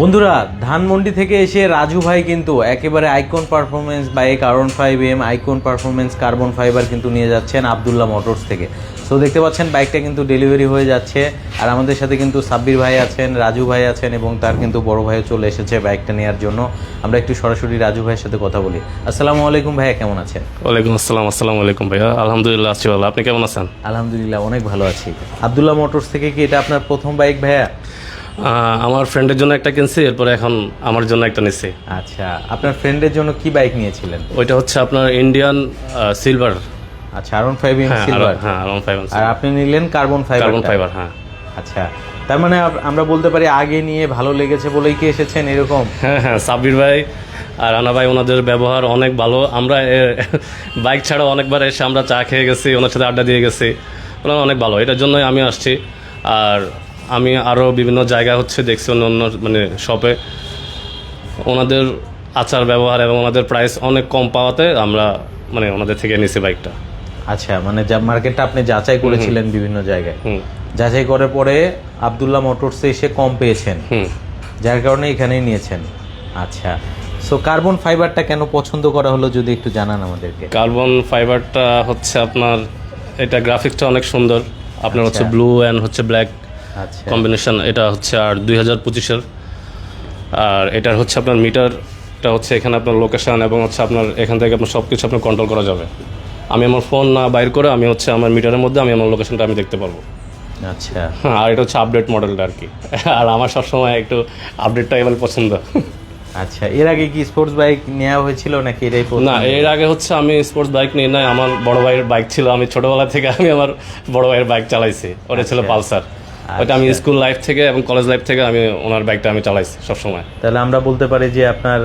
বন্ধুরা ধানমন্ডি থেকে এসে রাজু ভাই কিন্তু একেবারে icon performance bike R one five M icon performance carbon fibre কিন্তু নিয়ে যাচ্ছেন আবদুল্লাহ মোটরস থেকে। সো দেখতে পাচ্ছেন বাইকটা কিন্তু ডেলিভারি হয়ে যাচ্ছে। আর আমাদের সাথে কিন্তু সাব্বির ভাই আছেন রাজু ভাই আছেন এবং তার কিন্তু বড় ভাইও চলে এসেছে বাইকটা নেওয়ার জন্য। আমরা একটু সরাসরি রাজু ভাইয়ের সাথে কথা বলি। আসসালামু আলাইকুম ভাইয়া কেমন আছেন? ওয়ালাইকুম আসসালাম আসসালামু আলাইকুম ভাইয়া। আলহামদুলিল্লাহ আছি ভালো। আপনি কেমন আছেন? আলহামদুলিল্লাহ অনেক ভালো আছি। আবদুল্লাহ মোটরস থেকে কি এটা আপনার প্রথম বাইক ভাইয়া? আমার ফ্রেন্ডের জন্য একটা কিনছি এরপরে এখন আমার জন্য একটা নিছি। আচ্ছা আপনার ফ্রেন্ডের জন্য কি বাইক নিয়েছিলেন? ওইটা হচ্ছে আপনার ইন্ডিয়ান সিলভার আচ্ছা আরন ফাইভ হ্যাঁ সিলভার হ্যাঁ আরন ফাইভ আর আপনি নিলেন কার্বন ফাইবার কার্বন ফাইবার হ্যাঁ। আচ্ছা তার মানে আমরা বলতে পারি আগে নিয়ে ভালো লেগেছে বলেই কি এসেছেন এরকম? হ্যাঁ হ্যাঁ সাব্বির ভাই আর রানা ভাই ওনাদের ব্যবহার অনেক ভালো। আমরা বাইক ছাড়া অনেকবার এসে আমরা চা খেয়ে গেছি ওনার সাথে আড্ডা দিয়ে গেছি। ওনারা অনেক ভালো এটার জন্যই আমি আসছি। আর আমি আরও বিভিন্ন জায়গা হচ্ছে দেখছি অন্য অন্য মানে শপে ওনাদের আচার ব্যবহার এবং ওনাদের প্রাইস অনেক কম পাওয়াতে আমরা মানে ওনাদের থেকে নিছি বাইকটা আচ্ছা মানে যা মার্কেটটা আপনি যাচাই করেছিলেন বিভিন্ন জায়গায়। যাচাই করার পরে আবদুল্লাহ মোটরসে এসে কম পেয়েছেন। যার কারণে এখানেই নিয়েছেন। আচ্ছা সো কার্বন ফাইবারটা কেন পছন্দ করা হলো যদি একটু জানান আমাদেরকে? কার্বন ফাইবারটা হচ্ছে আপনার এটা গ্রাফিক্সটা অনেক সুন্দর। আপনার হচ্ছে আচ্ছা। ব্লু অ্যান্ড হচ্ছে ব্ল্যাক আচ্ছা কম্বিনেশন এটা হচ্ছে আর দুই হাজার পঁচিশের। আর এটার হচ্ছে আপনার মিটারটা হচ্ছে এখানে আপনার লোকেশান এবং হচ্ছে আপনার এখান থেকে আপনার সব কিছু আপনার কন্ট্রোল করা যাবে। আমি আমার ফোন না বাইর করে আমি হচ্ছে আমার মিটারের মধ্যে আমি আমার লোকেশনটা আমি দেখতে পারব। আচ্ছা। হ্যাঁ আর এটা হচ্ছে আপডেট মডেলটা আর কি। আর আমার সবসময় একটু আপডেটটা এবার পছন্দ। আচ্ছা এর আগে কি স্পোর্টস বাইক নেওয়া হয়েছিল নাকি এটাই? না এর আগে হচ্ছে আমি স্পোর্টস বাইক নিয়ে নাই আমার বড় ভাইয়ের বাইক ছিল আমি ছোটবেলা থেকে আমি আমার বড় ভাইয়ের বাইক চালাইছি ওটা ছিল আচ্ছা। পালসার। ওটা আমি স্কুল লাইফ থেকে এবং কলেজ লাইফ থেকে আমি ওনার বাইকটা আমি চালাইছি সবসময়। তাহলে আমরা বলতে পারি যে আপনার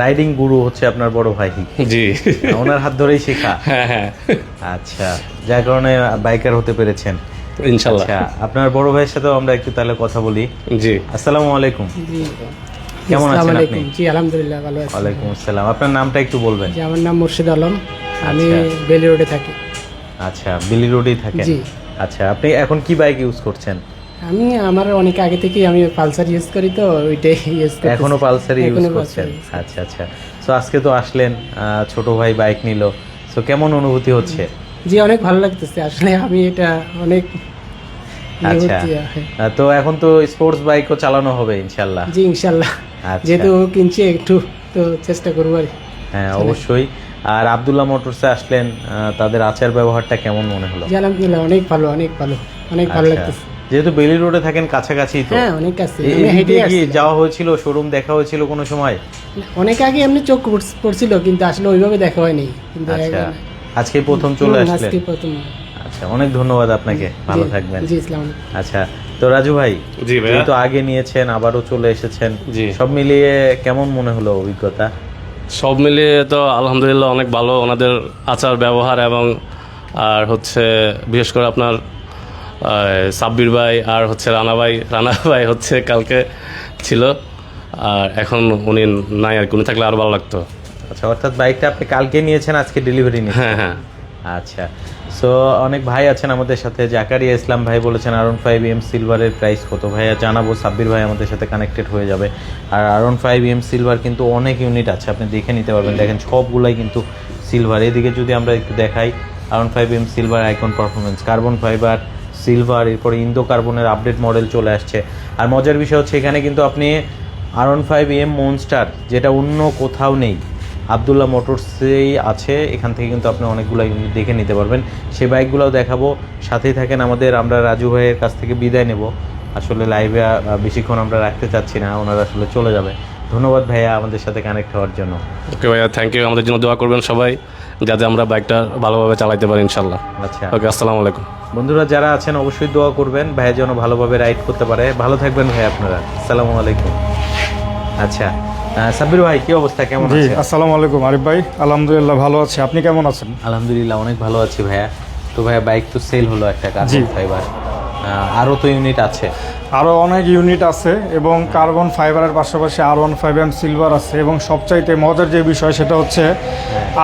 রাইডিং গুরু হচ্ছে আপনার বড় ভাই। জি। ওনার হাত ধরেই শেখা। হ্যাঁ হ্যাঁ। আচ্ছা যার কারণে বাইকার হতে পেরেছেন। ইনশাল্লাহ। আচ্ছা আপনার বড় ভাইয়ের সাথেও আমরা একটু তাহলে কথা বলি। জি। আসসালামু আলাইকুম। জি। কেমন আছেন আপনি? জি আলহামদুলিল্লাহ ভালো আছি। ওয়ালাইকুম আসসালাম। আপনার নামটা একটু বলবেন। জি আমার নাম মুর্শিদ আলম। আমি আচ্ছা। বেলি রোডে থাকি। আচ্ছা বেলি রোডেই থাকেন। জি। আচ্ছা আপনি এখন কি বাইক ইউজ করছেন? আমি আমার অনেক আগে থেকেই আমি পালসার ইউজ করি তো ওইটাই ইউজ করি এখনও পালসারই ইউজ করছেন? আচ্ছা আচ্ছা। তো আজকে তো আসলেন ছোট ভাই বাইক নিল। তো কেমন অনুভূতি হচ্ছে? জি অনেক ভালো লাগতেছে। আসলে আমি এটা অনেক ইয়ে আচ্ছা। হ্যাঁ। তো এখন তো স্পোর্টস বাইকও চালানো হবে ইনশাল্লাহ। জি ইনশাল্লাহ। আচ্ছা। যেহেতু কিনছি একটু তো চেষ্টা করব আর হ্যাঁ অবশ্যই। আর আবদুল্লাহ মোটরসে আসলেন তাদের আচার ব্যবহারটা কেমন মনে হলো? আলহামদুলিল্লাহ অনেক ভালো অনেক ভালো অনেক ভালো আচ্ছা। লাগতেছে। যেহেতু বেলি রোডে থাকেন কাছাকাছি তো হ্যাঁ অনেক কাছে আমি হেঁটে আসছি। যাওয়া হয়েছিল শোরুম দেখা হয়েছিল কোনো সময়? অনেক আগে এমনি চোখ পড়- পড়ছিল কিন্তু আসলে ওইভাবে দেখা হয়নি। কিন্তু আচ্ছা আজকে প্রথম চলে আসলেন? আজকে প্রথম। আচ্ছা অনেক ধন্যবাদ আপনাকে ভালো থাকবেন। জি ইসলাম আচ্ছা তো রাজু ভাই জি ভাইয়া। যেহেতু আগে নিয়েছেন আবারও চলে এসেছেন। জি। সব মিলিয়ে কেমন মনে হলো অভিজ্ঞতা? সব মিলিয়ে তো আলহামদুলিল্লাহ অনেক ভালো ওনাদের আচার ব্যবহার এবং আর হচ্ছে বিশেষ করে আপনার সাব্বির ভাই আর হচ্ছে রানা ভাই রানা ভাই হচ্ছে কালকে ছিল আর এখন উনি নাই আর কি উনি থাকলে আরও ভালো লাগতো। আচ্ছা অর্থাৎ বাইকটা আপনি কালকে নিয়েছেন আজকে ডেলিভারি নিয়ে হ্যাঁ হ্যাঁ। আচ্ছা। সো অনেক ভাই আছেন আমাদের সাথে। জাকারিয়া ইসলাম ভাই বলেছেন আরন ফাইভ এম সিলভারের প্রাইস কত? ভাইয়া জানাব। সাব্বির ভাই আমাদের সাথে কানেক্টেড হয়ে যাবে। আর আরন ফাইভ এম সিলভার কিন্তু অনেক ইউনিট আছে। আপনি দেখে নিতে পারবেন। দেখেন সবগুলাই কিন্তু সিলভার এদিকে যদি আমরা একটু দেখাই R one five M silver icon performance carbon fibre silver এরপরে ইন্দো কার্বনের আপডেট মডেল চলে আসছে। আর মজার বিষয় হচ্ছে এখানে কিন্তু আপনি আরন ফাইভ এম মনস্টার যেটা অন্য কোথাও নেই। আবদুল্লাহ মোটরসেই আছে। এখান থেকে কিন্তু আপনি অনেকগুলো ইউনিট দেখে নিতে পারবেন। সেই বাইকগুলোও দেখাবো। সাথেই থাকেন আমাদের আমরা রাজু ভাইয়ের কাছ থেকে বিদায় নেব। আসলে লাইভে বেশিক্ষণ আমরা রাখতে চাচ্ছি না ওনারা আসলে চলে যাবে। ধন্যবাদ ভাইয়া আমাদের সাথে কানেক্ট হওয়ার জন্য। ওকে ভাইয়া থ্যাংক ইউ আমাদের জন্য দোয়া করবেন সবাই যাতে আমরা বাইকটা ভালোভাবে চালাতে পারি ইনশাল্লাহ আচ্ছা। ওকে আসসালামু আলাইকুম। বন্ধুরা যারা আছেন অবশ্যই দোয়া করবেন। ভাইয়া যেন ভালোভাবে রাইড করতে পারে। ভালো থাকবেন ভাই আপনারা। আসসালামু আলাইকুম। আচ্ছা সাব্বির ভাই কি অবস্থা? কেমন জি আছে? আসসালামু আলাইকুম আরিফ ভাই। আলহামদুলিল্লাহ ভালো আছি। আপনি কেমন আছেন? আলহামদুলিল্লাহ অনেক ভালো আছি ভাইয়া। তো ভাইয়া বাইক তো সেল হলো একটা কার্বন। ফাইবার আরও তো ইউনিট আছে। আরও অনেক ইউনিট আছে এবং কার্বন ফাইবারের পাশাপাশি R one five M silver আছে এবং সবচাইতে মজার যে বিষয় সেটা হচ্ছে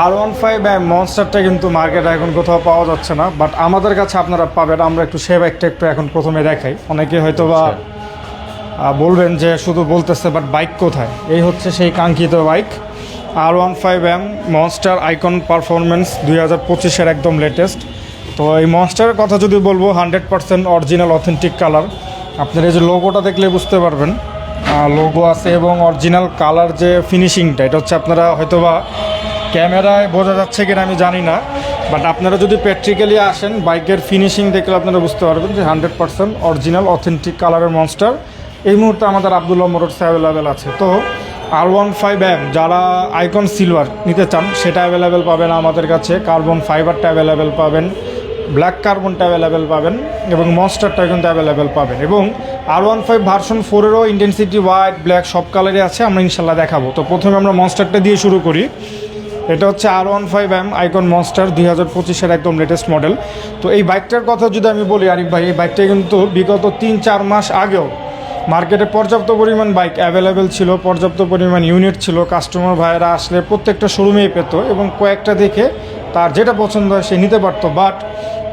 আর ওয়ান ফাইভ এম মনস্টারটা কিন্তু মার্কেটে এখন কোথাও পাওয়া যাচ্ছে না বাট আমাদের কাছে আপনারা পাবেন। আমরা একটু সে বাইকটা একটু এখন প্রথমে দেখাই। অনেকে হয়তো বা বলবেন যে শুধু বলতেছে বাট বাইক কোথায়? এই হচ্ছে সেই কাঙ্ক্ষিত bike R one five M monster icon performance দুই হাজার পঁচিশের একদম লেটেস্ট তো এই মনস্টারের কথা যদি বলব hundred percent original authentic colour আপনার এই যে লোগোটা দেখলে বুঝতে পারবেন। লোগো আছে এবং অরিজিনাল কালার যে ফিনিশিংটা এটা হচ্ছে আপনারা হয়তোবা ক্যামেরায় বোঝা যাচ্ছে কিনা আমি জানি না বাট আপনারা যদি প্র্যাকটিক্যালি আসেন বাইকের ফিনিশিং দেখলে আপনারা বুঝতে পারবেন যে হান্ড্রেড পার্সেন্ট অরিজিনাল অথেন্টিক কালারের মনস্টার এই মুহূর্তে আমাদের আবদুল্লাহ মোটরস অ্যাভেলেবেল আছে। তো আর ওয়ান ফাইভ এম যারা আইকন সিলভার নিতে চান, সেটা অ্যাভেলেবেল পাবেন আমাদের কাছে। কার্বন ফাইবারটা অ্যাভেলেবেল পাবেন ব্ল্যাক কার্বনটা অ্যাভেলেবেল পাবেন এবং মনস্টারটা কিন্তু অ্যাভেলেবেল পাবেন। এবং আর ওয়ান ফাইভ ভার্সন ফোরেরও ইন্টেন্সিটি হোয়াইট ব্ল্যাক সব কালারই আছে, আমরা ইনশাল্লাহ দেখাবো। তো প্রথমে আমরা মনস্টারটা দিয়ে শুরু করি। এটা হচ্ছে R one five M icon monster দুই হাজার পঁচিশের একদম লেটেস্ট মডেল তো এই বাইকটার কথা যদি আমি বলি, আরিফ ভাই, এই বাইকটা কিন্তু বিগত তিন চার মাস আগেও মার্কেটে পর্যাপ্ত পরিমাণ বাইক অ্যাভেলেবেল ছিল, পর্যাপ্ত পরিমাণ ইউনিট ছিল কাস্টমার ভাইয়েরা আসলে প্রত্যেকটা শোরুমেই পেত এবং কয়েকটা দেখে তার যেটা পছন্দ হয় সে নিতে পারতো। বাট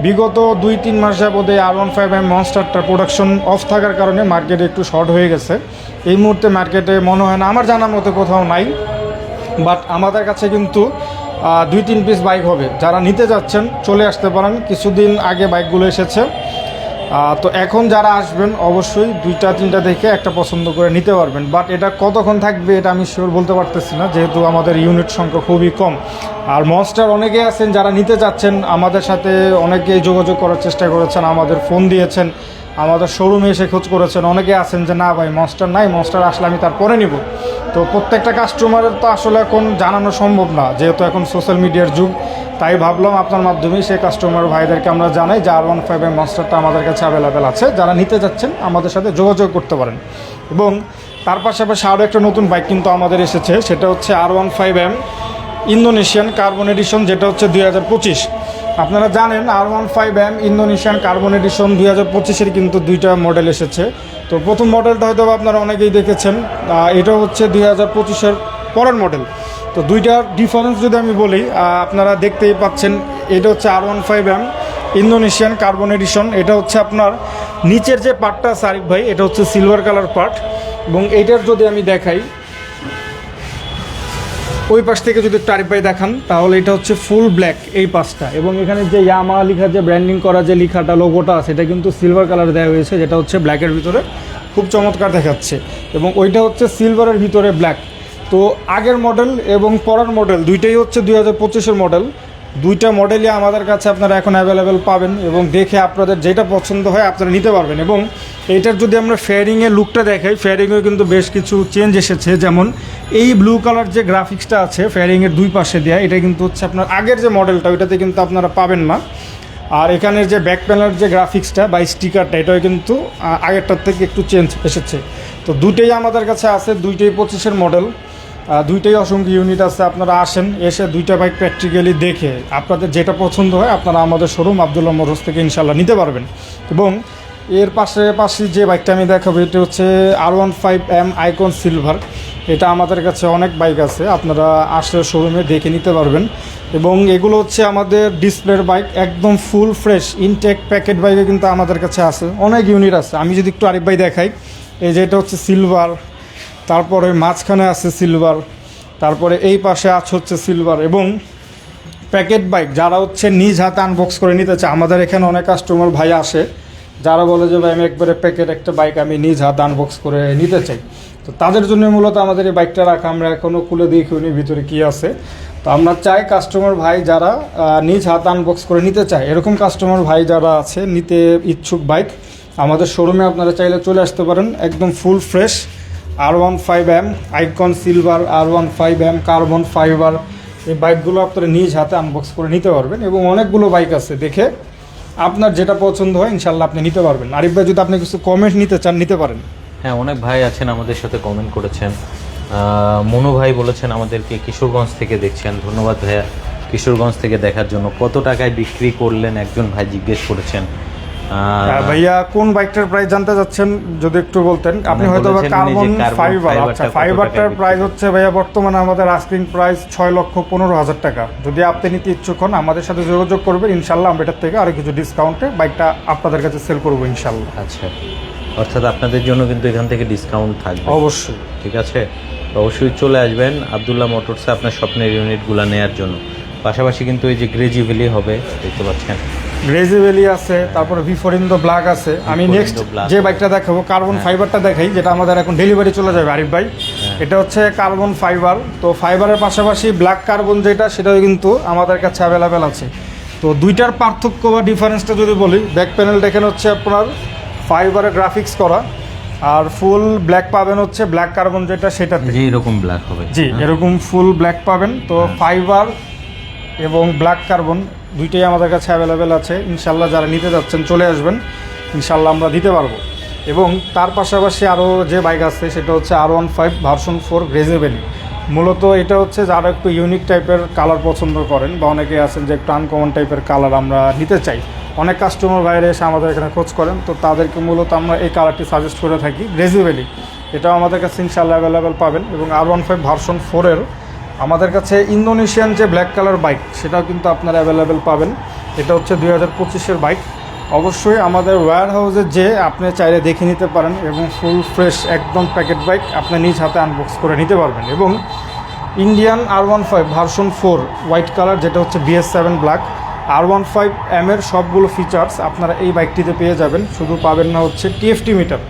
বিগত দুই তিন মাস যাবতে আর ওয়ান ফাইভ এম মনস্টারটার প্রোডাকশন অফ থাকার কারণে মার্কেটে একটু শর্ট হয়ে গেছে। এই মুহূর্তে মার্কেটে মনে হয় না, আমার জানার মতো কোথাও নাই। বাট আমাদের কাছে কিন্তু দুই তিন পিস বাইক হবে। যারা নিতে যাচ্ছেন, চলে আসতে পারেন। কিছুদিন আগে বাইকগুলো এসেছে। তো এখন যারা আসবেন, অবশ্যই দুইটা, তিনটা দেখে একটা পছন্দ করে নিতে পারবেন। বাট এটা কতক্ষণ থাকবে এটা আমি শিওর বলতে পারতেছি না, যেহেতু আমাদের ইউনিট সংখ্যা খুবই কম। আর মস্টার অনেকে আছেন যারা নিতে যাচ্ছেন আমাদের সাথে অনেকেই যোগাযোগ করার চেষ্টা করেছেন, আমাদের ফোন দিয়েছেন। আমাদের শোরুমে এসে খোঁজ করেছেন। অনেকে আছেন যে, না ভাই মনস্টার নাই মনস্টার আসলে আমি তারপরে নিব। তো প্রত্যেকটা কাস্টমারের তো আসলে এখন জানানো সম্ভব না, যেহেতু এখন সোশ্যাল মিডিয়ার যুগ। তাই ভাবলাম আপনার মাধ্যমেই সেই কাস্টমার ভাইদেরকে আমরা জানাই যে, আর ওয়ান ফাইভ এর মনস্টারটা আমাদের কাছে অ্যাভেলেবেল আছে। যারা নিতে যাচ্ছেন, আমাদের সাথে যোগাযোগ করতে পারেন। এবং তার পাশাপাশি আরও একটা নতুন বাইক কিন্তু আমাদের এসেছে, সেটা হচ্ছে R one five M Indonesian carbon edition যেটা হচ্ছে দুই হাজার পঁচিশ। আপনারা জানেন R one five M Indonesian carbon edition দুই হাজার পঁচিশের কিন্তু দুইটা মডেল এসেছে। তো প্রথম মডেলটা হয়তো আপনারা অনেকেই দেখেছেন এটা হচ্ছে দুই হাজার পঁচিশের পরের মডেল। তো দুইটার ডিফারেন্স যদি আমি বলি আপনারা দেখতেই পাচ্ছেন, এটা হচ্ছে R one five M Indonesian carbon edition. এটা হচ্ছে আপনার নিচের যে পার্টটা আরিফ ভাই, এটা হচ্ছে সিলভার কালার পার্ট এবং এইটার যদি আমি দেখাই ওই পাশ থেকে যদি একটু ভাই দেখান, তাহলে এটা হচ্ছে ফুল ব্ল্যাক এই পাশটা। এবং এখানে যে ইয়ামা লিখা যে ব্র্যান্ডিং করা যে লিখাটা লোগোটা আছে, এটা কিন্তু সিলভার কালার দেওয়া হয়েছে, যেটা হচ্ছে ব্ল্যাকের ভিতরে খুব চমৎকার দেখাচ্ছে। এবং ওইটা হচ্ছে সিলভারের ভিতরে ব্ল্যাক তো আগের মডেল এবং পরার মডেল দুইটাই হচ্ছে দুই হাজার পঁচিশের মডেল দুইটা মডেলই আমাদের কাছে আপনারা এখন অ্যাভেলেবেল পাবেন এবং দেখে আপনাদের যেটা পছন্দ হয় আপনারা নিতে পারবেন এবং এইটার যদি আমরা ফেয়ারিংয়ের লুকটা দেখাই ফেয়ারিংয়েও কিন্তু বেশ কিছু চেঞ্জ এসেছে। যেমন এই ব্লু কালার যে গ্রাফিক্সটা আছে ফেয়ারিংয়ের দুই পাশে দেওয়া এটা কিন্তু হচ্ছে আপনার আগের যে মডেলটা ওইটাতে কিন্তু আপনারা পাবেন না। আর এখানের যে ব্যাক প্যানেলের যে গ্রাফিক্সটা বা স্টিকারটা এটাও কিন্তু আগেরটার থেকে একটু চেঞ্জ এসেছে। তো দুইটাই আমাদের কাছে আছে, দুইটাই পঁচিশের মডেল দুইটাই অসংখ্য ইউনিট আছে, আপনারা আসেন, এসে দুইটা বাইক প্র্যাকটিক্যালি দেখে আপনাদের যেটা পছন্দ হয় আপনারা আমাদের শোরুম আবদুল্লাহ মোটরস থেকে ইনশাল্লাহ নিতে পারবেন। এবং এর পাশে পাশে যে বাইকটা আমি দেখাবো, এটা হচ্ছে R one five M icon silver এটা আমাদের কাছে অনেক বাইক আছে, আপনারা আসলে শোরুমে দেখে নিতে পারবেন। এবং এগুলো হচ্ছে আমাদের ডিসপ্লের বাইক একদম ফুল ফ্রেশ ইনটেক প্যাকেট বাইকে কিন্তু আমাদের কাছে আছে, অনেক ইউনিট আছে। আমি যদি একটু আরেক ভাই দেখাই, এই যে এটা হচ্ছে সিলভার তারপরে মাঝখানে আছে সিলভার, তারপরে এই পাশে আছে হচ্ছে সিলভার এবং প্যাকেট বাইক যারা হচ্ছে নিজ হাতে আনবক্স করে নিতে চায়, আমাদের এখানে অনেক কাস্টমার ভাই আসে, যারা বলে যে ভাই আমি একবারে প্যাকেট একটা বাইক আমি নিজ হাতে আনবক্স করে নিতে চাই। তো তাদের জন্য মূলত আমাদের এই বাইকটা রাখা, আমরা এখনও খুলে দেখিনি ভিতরে কী আছে। তো আমরা চাই কাস্টমার ভাই যারা নিজ হাতে আনবক্স করে নিতে চায়, এরকম কাস্টমার ভাই যারা আছে, নিতে ইচ্ছুক বাইক আমাদের শোরুমে আপনারা চাইলে চলে আসতে পারেন, একদম full fresh R one five M icon silver R one five M carbon fibre এই বাইকগুলো আপনারা নিজ হাতে আনবক্স করে নিতে পারবেন এবং অনেকগুলো বাইক আছে দেখে আপনার যেটা পছন্দ হয় ইনশাল্লাহ আপনি নিতে পারবেন। আরিফ ভাই, যদি আপনি কিছু কমেন্ট নিতে চান, নিতে পারেন। হ্যাঁ অনেক ভাই আছেন আমাদের সাথে কমেন্ট করেছেন। মনু ভাই বলেছেন, আমাদেরকে কিশোরগঞ্জ থেকে দেখছেন। ধন্যবাদ ভাইয়া। কিশোরগঞ্জ থেকে দেখার জন্য কত টাকায় বিক্রি করলেন একজন ভাই জিজ্ঞেস করেছেন। ভাইয়া কোন বাইকটার প্রাইস জানতে চাচ্ছেন যদি একটু বলতেন? আপনি হয়তো বা কার্বন ফাইবার আচ্ছা ফাইবারটার প্রাইস হচ্ছে ভাইয়া বর্তমানে আমাদের আস্কিং প্রাইস ছয় লক্ষ পনেরো হাজার টাকা। যদি আপনি নিতে ইচ্ছুক হন আমাদের সাথে যোগাযোগ করবেন। ইনশাল্লাহ আমরা এটার থেকে আরও কিছু ডিসকাউন্টে বাইকটা আপনাদের কাছে সেল করব ইনশাল্লাহ। আচ্ছা। অর্থাৎ আপনাদের জন্য কিন্তু এখান থেকে ডিসকাউন্ট থাকবে। অবশ্যই। ঠিক আছে? অবশ্যই চলে আসবেন আবদুল্লাহ মোটরসে আপনার স্বপ্নের ইউনিটগুলো নেয়ার জন্য। পাশাপাশি কিন্তু এই যে গ্রেজি ভ্যালি হবে দেখতে পাচ্ছেন। গ্রেজি ভ্যালি আছে তারপরে V four in the black আছে। আমি নেক্সট যে বাইকটা দেখাবো কার্বন ফাইবারটা দেখাই যেটা আমাদের এখন ডেলিভারি চলে যাবে আরিফ ভাই। এটা হচ্ছে কার্বন ফাইবার তো ফাইবারের পাশাপাশি ব্ল্যাক কার্বন যেটা সেটাও কিন্তু আমাদের কাছে অ্যাভেলেবেল আছে। তো দুইটার পার্থক্য বা ডিফারেন্সটা যদি বলি ব্যাক প্যানেল দেখেন হচ্ছে আপনার ফাইবারের গ্রাফিক্স করা আর ফুল ব্ল্যাক পাবেন হচ্ছে ব্ল্যাক কার্বন যেটা সেটাতে। যে এরকম ব্ল্যাক হবে। জি এরকম ফুল ব্ল্যাক পাবেন। তো ফাইবার এবং ব্ল্যাক কার্বন দুইটাই আমাদের কাছে অ্যাভেলেবেল আছে। ইনশাল্লাহ যারা নিতে যাচ্ছেন, চলে আসবেন। ইনশাল্লাহ আমরা দিতে পারব। এবং তার পাশাপাশি আরও যে বাইক আছে, সেটা হচ্ছে R one five version four গ্রেজেবেলি মূলত এটা হচ্ছে যারা একটু ইউনিক টাইপের কালার পছন্দ করেন, বা অনেকে আছেন যে একটু আনকমন টাইপের কালার আমরা নিতে চাই। অনেক কাস্টমার বাইরে এসে আমাদের এখানে খোঁজ করেন, তো তাদেরকে মূলত আমরা এই কালারটি সাজেস্ট করে থাকি গ্রেজেবেলি এটাও আমাদের কাছে ইনশাল্লাহ অ্যাভেলেবেল পাবেন। এবং আর ওয়ান ফাইভ ভার্সন ফোরের আমাদের কাছে ইন্দোনেশিয়ান যে ব্ল্যাক কালার বাইক সেটাও কিন্তু আপনারা অ্যাভেলেবেল পাবেন। এটা হচ্ছে দুই হাজার পঁচিশের বাইক অবশ্যই আমাদের ওয়্যার হাউসে যে আপনি চাইলে দেখে নিতে পারেন এবং ফুল ফ্রেশ একদম প্যাকেট বাইক আপনি নিজ হাতে আনবক্স করে নিতে পারবেন। এবং Indian R one five version four white colour যেটা হচ্ছে BS seven black R one five M এর সবগুলো ফিচার্স আপনারা এই বাইকটিতে পেয়ে যাবেন। শুধু পাবেন না হচ্ছে টিএফটি মিটার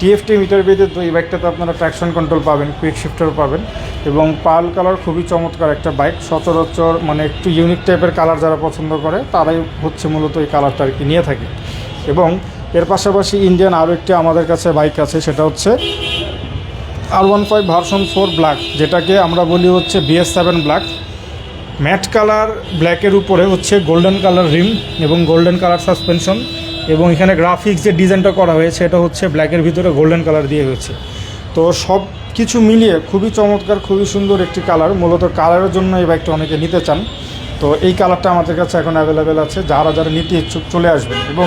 টিএফটি মিটার বেঁধে তো এই বাইকটাতে আপনারা ট্র্যাকশন কন্ট্রোল পাবেন কুইক শিফটার পাবেন এবং পাল কালার খুবই চমৎকার একটা বাইক সচরাচর মানে একটু ইউনিক টাইপের কালার যারা পছন্দ করে, তারাই হচ্ছে মূলত এই কালারটা আর কি নিয়ে থাকে। এবং এর পাশাপাশি ইন্ডিয়ান আরও একটি আমাদের কাছে বাইক আছে, সেটা হচ্ছে R one five version four black যেটাকে আমরা বলি হচ্ছে BS seven black matte colour ব্ল্যাকের উপরে হচ্ছে গোল্ডেন কালার রিম এবং গোল্ডেন কালার সাসপেনশন এবং এখানে গ্রাফিক্স যে ডিজাইনটা করা হয়েছে, এটা হচ্ছে ব্ল্যাকের ভিতরে গোল্ডেন কালার দিয়ে হয়েছে। তো সব কিছু মিলিয়ে খুবই চমৎকার, খুবই সুন্দর একটি কালার মূলত কালারের জন্য এই বাইকটা অনেকে নিতে চান। তো এই কালারটা আমাদের কাছে এখন অ্যাভেলেবেল আছে। যারা যারা নিতে ইচ্ছুক চলে আসবেন। এবং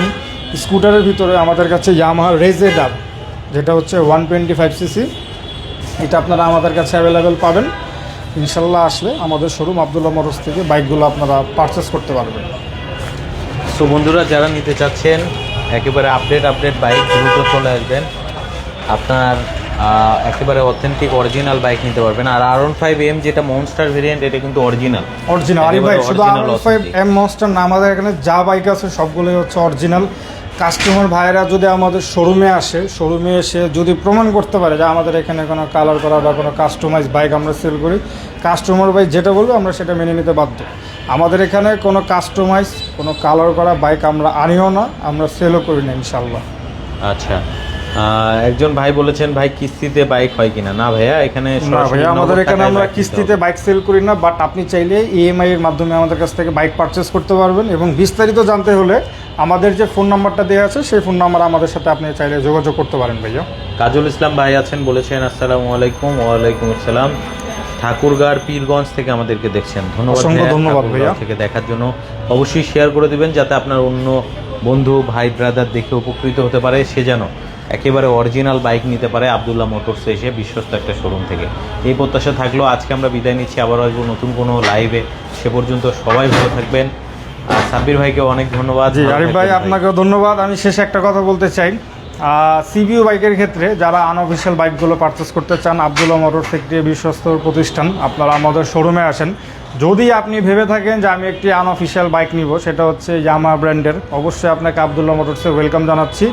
স্কুটারের ভিতরে আমাদের কাছে ইয়ামাহা রেজেডার যেটা হচ্ছে ওয়ান টোয়েন্টি ফাইভ সিসি এটা আপনারা আমাদের কাছে অ্যাভেলেবেল পাবেন। ইনশাল্লাহ আসলে আমাদের শোরুম আবদুল্লাহ মরস থেকে বাইকগুলো আপনারা পারচেস করতে পারবেন। সো বন্ধুরা যারা নিতে চাচ্ছেন একেবারে আপডেট আপডেট বাইক দ্রুত চলে আসবেন। আপনার একেবারে অথেন্টিক অরিজিনাল বাইক নিতে পারবেন। আর আর ফাইভ এম যেটা মনস্টার ভেরিয়েন্ট এটা কিন্তু অরিজিনাল অরিজিনাল আরে ভাই শুধু আর ফাইভ এম মনস্টার না আমাদের এখানে যা বাইক আছে সবগুলোই হচ্ছে অরিজিনাল কাস্টমার ভাইয়েরা যদি আমাদের শোরুমে আসে শোরুমে এসে যদি প্রমাণ করতে পারে যে আমাদের এখানে কোনো কালার করা বা কোনো কাস্টমাইজ বাইক আমরা সেল করি কাস্টমার ভাই যেটা বলবে আমরা সেটা মেনে নিতে বাধ্য। আমাদের এখানে কোনো কাস্টমাইজ কোনো কালার করা বাইক আমরা আনিও না আমরা সেলও করি না ইনশাল্লাহ আচ্ছা। একজন ভাই বলেছেন ভাই কিস্তিতে বাইক হয় কিনা? না ভাইয়া এখানে না ভাইয়া আমাদের এখানে আমরা কিস্তিতে বাইক সেল করি না বাট আপনি চাইলে ইএমআই এর মাধ্যমে আমাদের কাছ থেকে বাইক পারচেস করতে পারবেন। এবং বিস্তারিত জানতে হলে আমাদের যে ফোন নাম্বারটা দেওয়া আছে সেই ফোন নাম্বার আমাদের সাথে আপনি চাইলে যোগাযোগ করতে পারেন ভাইয়া। কাজল ইসলাম ভাই আছেন বলেছেন আসসালামু আলাইকুম ওয়ালাইকুম আসসালাম। ঠাকুরগাঁর পীরগঞ্জ থেকে আমাদেরকে দেখছেন। ধন্যবাদ ধন্যবাদ ভাইয়া। থেকে দেখার জন্য অবশ্যই শেয়ার করে দিবেন যাতে আপনার অন্য বন্ধু ভাই ব্রাদার দেখে উপকৃত হতে পারে। সে যেন একেবারে অরিজিনাল বাইক নিতে পারে আবদুল্লাহ মোটরসে এসে বিশ্বস্ত একটা শোরুম থেকে। এই প্রত্যাশা থাকলেও আজকে আমরা বিদায় নিচ্ছি। আবার আসব নতুন কোনো লাইভে সে পর্যন্ত সবাই ভালো থাকবেন। আর সাব্বির ভাইকে অনেক ধন্যবাদ। জি আরিফ ভাই। আপনাকেও ধন্যবাদ। আমি শেষে একটা কথা বলতে চাই। সিবিউ বাইকের ক্ষেত্রে যারা আনঅফিসিয়াল বাইকগুলো পারচেস করতে চান আবদুল্লাহ মোটরস একটি বিশ্বস্ত প্রতিষ্ঠান, আপনারা আমাদের শোরুমে আসেন। যদি আপনি ভেবে থাকেন যে আমি একটি আনঅফিসিয়াল বাইক নিব, সেটা হচ্ছে ইয়ামা ব্র্যান্ডের অবশ্যই আপনাকে আবদুল্লাহ মোটরসে ওয়েলকাম জানাচ্ছি।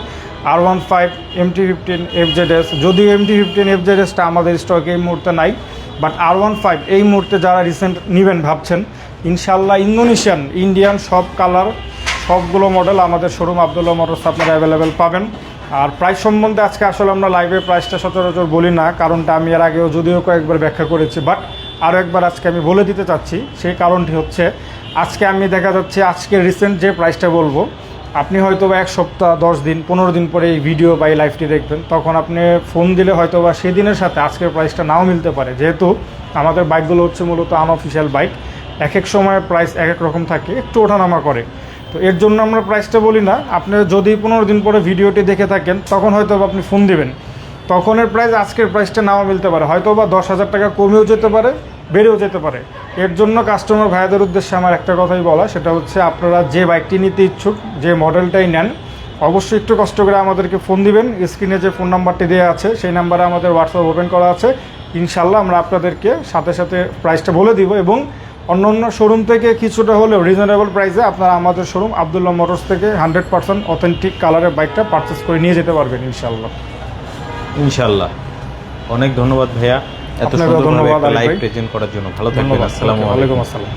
R one five MT fifteen F Z S যদিও এমটি ফিফটিন এফ জেড এসটা আমাদের স্টকে এই মুহূর্তে নাই বাট আর ওয়ান ফাইভ এই মুহূর্তে যারা রিসেন্ট নেবেন ভাবছেন ইনশাল্লাহ ইন্দোনেশিয়ান, ইন্ডিয়ান সব কালার সবগুলো মডেল আমাদের শোরুম আবদুল্লাহ মোটরস আপনারা অ্যাভেলেবেল পাবেন। আর প্রাইস সম্বন্ধে আজকে আসলে আমরা লাইভে প্রাইসটা সচরাচর বলি না, কারণটা আমি এর আগেও যদিও কয়েকবার ব্যাখ্যা করেছি বাট আরও একবার আজকে আমি বলে দিতে চাচ্ছি, সেই কারণটি হচ্ছে আজকে আমি দেখা যাচ্ছে আজকে রিসেন্ট যে প্রাইসটা বলব, আপনি হয়তো বা এক সপ্তাহ, দশ দিন, পনেরো দিন পরে এই ভিডিও বা এই লাইভটি দেখবেন, তখন আপনি ফোন দিলে হয়তো বা সেদিনের সাথে আজকের প্রাইসটা নাও মিলতে পারে, যেহেতু আমাদের বাইকগুলো হচ্ছে মূলত আনঅফিসিয়াল বাইক এক এক সময় প্রাইস এক এক রকম থাকে, একটু ওঠানামা করে। তো এর জন্য আমরা প্রাইসটা বলি না। আপনি যদি পনেরো দিন পরে ভিডিওটি দেখে থাকেন, তখন হয়তো আপনি ফোন দিবেন। তখনের প্রাইস আজকের প্রাইসটা নাও মিলতে পারে। হয়তো বা দশ হাজার টাকা কমেও যেতে পারে, বেড়েও যেতে পারে। এর জন্য কাস্টমার ভাইদের উদ্দেশ্যে আমার একটা কথাই বলা, সেটা হচ্ছে আপনারা যে বাইকটি নিতে ইচ্ছুক, যে মডেলটাই নেন, অবশ্যই একটু কষ্ট করে আমাদেরকে ফোন দিবেন। স্ক্রিনে যে ফোন নাম্বারটি দেওয়া আছে, সেই নাম্বারে আমাদের হোয়াটসঅ্যাপ ওপেন করা আছে। ইনশাল্লাহ আমরা আপনাদেরকে সাথে সাথে প্রাইসটা বলে দিব এবং অন্য অন্য শোরুম থেকে কিছুটা হলেও রিজনেবল প্রাইসে আপনারা আমাদের শোরুম আবদুল্লাহ মোটরস থেকে হান্ড্রেড পার্সেন্ট অথেন্টিক কালারের বাইকটা পারচেস করে নিয়ে যেতে পারবেন ইনশাল্লাহ ইনশাল্লাহ অনেক ধন্যবাদ ভাইয়া। এত সুন্দর লাইভ প্রেজেন্ট করার জন্য। ভালো থাকবেন। আসসালামু আলাইকুম। ওয়ালাইকুম আসসালাম।